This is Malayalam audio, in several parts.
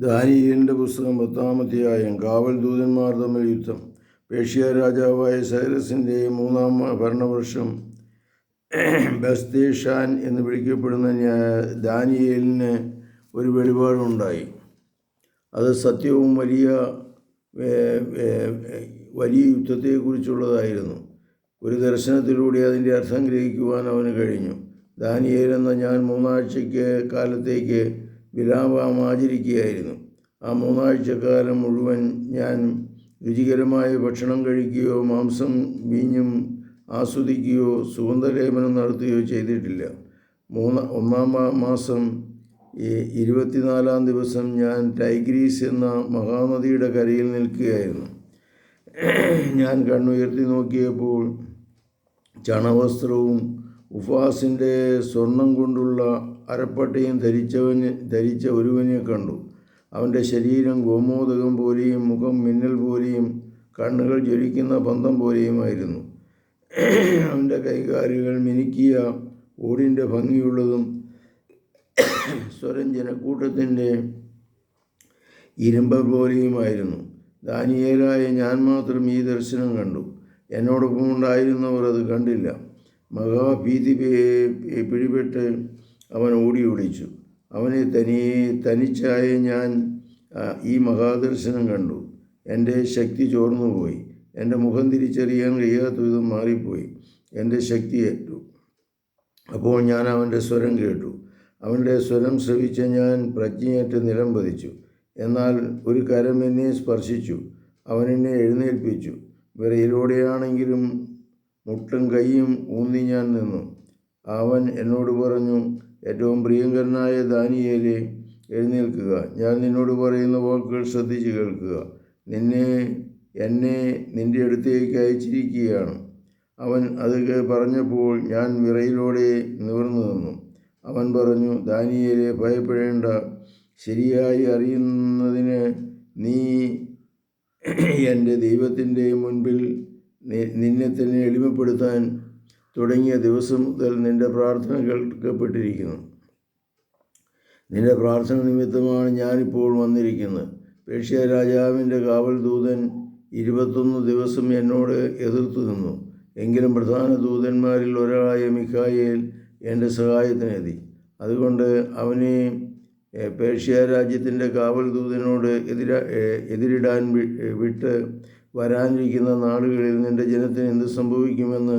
ദാനിയേലിന്റെ പുസ്തകം പത്താമധ്യായം കാവൽ ദൂതന്മാർ തമ്മിൽ യുദ്ധം. പേഷ്യ രാജാവായ സൈറസിന്റെ മൂന്നാം ഭരണവർഷം ബസ്തേഷാൻ എന്ന് വിളിക്കപ്പെടുന്ന ന്യാ- ദാനിയേലിന് ഒരു വെളിപാടുണ്ടായി അത് സത്യവും വലിയ വലിയ യുദ്ധത്തെക്കുറിച്ചുള്ളതായിരുന്നു. ഒരു ദർശനത്തിലൂടെ അതിന്റെ അർത്ഥം ഗ്രഹിക്കുവാൻ അവന് കഴിഞ്ഞു. ദാനിയേൽ എന്ന ഞാൻ മൂന്നാഴ്ചയ്ക്ക് കാലത്തേക്ക് വിരാമം ആചരിക്കുകയായിരുന്നു ആ മൂന്നാഴ്ചക്കാലം മുഴുവൻ ഞാൻ രുചികരമായ ഭക്ഷണം കഴിക്കുകയോ മാംസം വീഞ്ഞും ആസ്വദിക്കുകയോ സുഗന്ധലേപനം നടത്തുകയോ ചെയ്തിട്ടില്ല. മൂന്ന് ഒന്നാം മാസം ഇരുപത്തിനാലാം ദിവസം ഞാൻ ടൈഗ്രീസ് എന്ന മഹാനദിയുടെ കരയിൽ നിൽക്കുകയായിരുന്നു. ഞാൻ കണ്ണുയർത്തി നോക്കിയപ്പോൾ ചണവസ്ത്രവും ഉഫാസിന്റെ സ്വർണം കൊണ്ടുള്ള അരപ്പട്ടയും ധരിച്ചവന് ധരിച്ച ഒരുവനെ കണ്ടു. അവന്റെ ശരീരം ഗോമോദകം പോലെയും മുഖം മിന്നൽ പോലെയും കണ്ണുകൾ ജ്വലിക്കുന്ന പന്തം പോലെയുമായിരുന്നു. അവന്റെ കൈകാലുകൾ മിനുക്കിയ ഓടിന്റെ ഭംഗിയുള്ളതും സ്വരം ജനക്കൂട്ടത്തിന്റെ ഇരുമ്പ പോലെയുമായിരുന്നു. ദാനിയേലായ ഞാൻ മാത്രം ഈ ദർശനം കണ്ടു. എന്നോടൊപ്പം ഉണ്ടായിരുന്നവർ അത് കണ്ടില്ല. മഹാഭീതി പിടിപെട്ട് അവൻ ഓടി ഒളിച്ചു അവനെ തനിയെ തനിച്ചായ ഞാൻ ഈ മഹാദർശനം കണ്ടു. എന്റെ ശക്തി ചോർന്നുപോയി. എന്റെ മുഖം തിരിച്ചറിയാൻ കഴിയാത്ത വിധം മാറിപ്പോയി. എന്റെ ശക്തി ഏറ്റു. അപ്പോൾ ഞാൻ അവന്റെ സ്വരം കേട്ടു. അവന്റെ സ്വരം ശ്രവിച്ച ഞാൻ പ്രജ്ഞയേറ്റ് നിലം പതിച്ചു. എന്നാൽ ഒരു കരം എന്നെ സ്പർശിച്ചു. അവനെന്നെ എഴുന്നേൽപ്പിച്ചു. വിറയിലൂടെയാണെങ്കിലും മുട്ടും കൈയും ഊന്നി ഞാൻ നിന്നു. അവൻ എന്നോട് പറഞ്ഞു ഏറ്റവും പ്രിയങ്കരനായ ദാനിയേലെ എഴുന്നേൽക്കുക. ഞാൻ നിന്നോട് പറയുന്ന വാക്കുകൾ ശ്രദ്ധിച്ച് കേൾക്കുക. നിന്നെ എന്നെ നിന്റെ അടുത്തേക്ക് അയച്ചിരിക്കുകയാണ്. അവൻ അത് പറഞ്ഞപ്പോൾ ഞാൻ വിറയിലൂടെ നിവർന്നു നിന്നു. അവൻ പറഞ്ഞു ദാനിയേലെ ഭയപ്പെടേണ്ട. ശരിയായി അറിയുന്നതിന് നീ എന്റെ ദൈവത്തിന്റെ മുൻപിൽ നിന്നെ തന്നെ എളിമപ്പെടുത്താൻ തുടങ്ങിയ ദിവസം മുതൽ നിന്റെ പ്രാർത്ഥന കേൾക്കപ്പെട്ടിരിക്കുന്നു. നിന്റെ പ്രാർത്ഥന നിമിത്തമാണ് ഞാനിപ്പോൾ വന്നിരിക്കുന്നത്. പേഷ്യ രാജാവിന്റെ കാവൽ ദൂതൻ ഇരുപത്തൊന്ന് ദിവസം എന്നോട് എതിർത്തു നിന്നു. എങ്കിലും പ്രധാന ദൂതന്മാരിൽ ഒരാളായ മിഖായേൽ എന്റെ സഹായത്തിനെത്തി അതുകൊണ്ട് അവനെ പേർഷ്യ രാജ്യത്തിന്റെ കാവൽ ദൂതനോട് എതിര എതിരിടാൻ വിട്ട് വരാനിരിക്കുന്ന നാടുകളിൽ നിന്റെ ജനത്തിന് എന്ത് സംഭവിക്കുമെന്ന്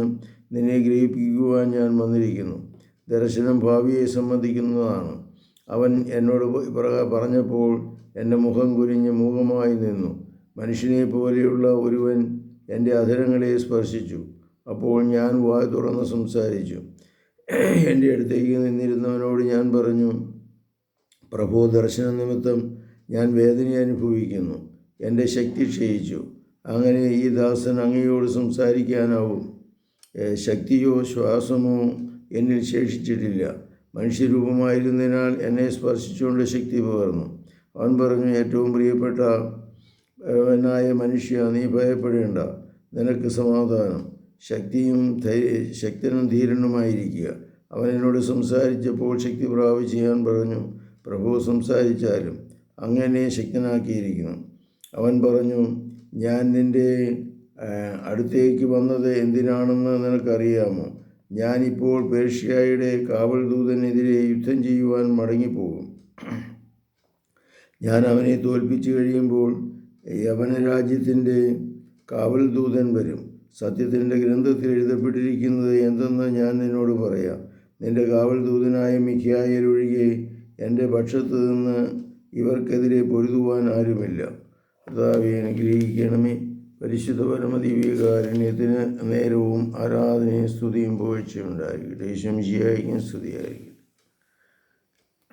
നിന്നെ ഗ്രഹിപ്പിക്കുവാൻ ഞാൻ വന്നിരിക്കുന്നു. ദർശനം ഭാവിയെ സംബന്ധിക്കുന്നതാണ്. അവൻ എന്നോട് പറ- പറഞ്ഞപ്പോൾ എന്റെ മുഖം കുരിഞ്ഞ് മൂകമായി നിന്നു. മനുഷ്യനെ പോലെയുള്ള ഒരുവൻ എന്റെ അധരങ്ങളെ സ്പർശിച്ചു. അപ്പോൾ ഞാൻ വായ തുറന്ന് സംസാരിച്ചു. എന്റെ അടുത്തേക്ക് നിന്നിരുന്നവനോട് ഞാൻ പറഞ്ഞു പ്രഭു ദർശന നിമിത്തം ഞാൻ വേദന അനുഭവിക്കുന്നു. എന്റെ ശക്തി ക്ഷയിച്ചു. അങ്ങനെ ഈ ദാസൻ അങ്ങയോട് സംസാരിക്കാനാവും. ശക്തിയോ ശ്വാസമോ എന്നിൽ ശേഷിച്ചിട്ടില്ല. മനുഷ്യരൂപമായിരുന്നതിനാൽ എന്നെ സ്പർശിച്ചുകൊണ്ട് ശക്തി പകർന്നു. അവൻ പറഞ്ഞു ഏറ്റവും പ്രിയപ്പെട്ട ായ മനുഷ്യ നീ ഭയപ്പെടേണ്ട. നിനക്ക് സമാധാനം. ശക്തിയും ശക്തനും ധീരനുമായിരിക്കുക. അവൻ എന്നോട് സംസാരിച്ചപ്പോൾ ശക്തി പ്രാപിച്ച് ഞാൻ പറഞ്ഞു പ്രഭു സംസാരിച്ചാലും അങ്ങനെ ശക്തനാക്കിയിരിക്കുന്നു. അവൻ പറഞ്ഞു ഞാൻ നിന്റെ അടുത്തേക്ക് വന്നത് എന്തിനാണെന്ന് നിനക്കറിയാമോ? ഞാനിപ്പോൾ പേർഷ്യയുടെ കാവൽ ദൂതനെതിരെ യുദ്ധം ചെയ്യുവാൻ മടങ്ങിപ്പോകും. ഞാൻ അവനെ തോൽപ്പിച്ചു കഴിയുമ്പോൾ യവന രാജ്യത്തിന്റെ കാവൽദൂതൻ വരും. സത്യത്തിന്റെ ഗ്രന്ഥത്തിൽ എഴുതപ്പെട്ടിരിക്കുന്നത് എന്തെന്ന് ഞാൻ നിന്നോട് പറയാം. നിന്റെ കാവൽദൂതനായ മിഖ്യായൽ എന്റെ പക്ഷത്ത് നിന്ന് ഇവർക്കെതിരെ പൊരുതുവാൻ ആരുമില്ല. കർത്താവെ അനുഗ്രഹിക്കണമേ. പരിശുദ്ധ നേരവും ആരാധനയും സ്തുതിയും പുകഴ്ചയുണ്ടായിരിക്കട്ടെ ശംശിയായിരിക്കും സ്തുതിയായിരിക്കും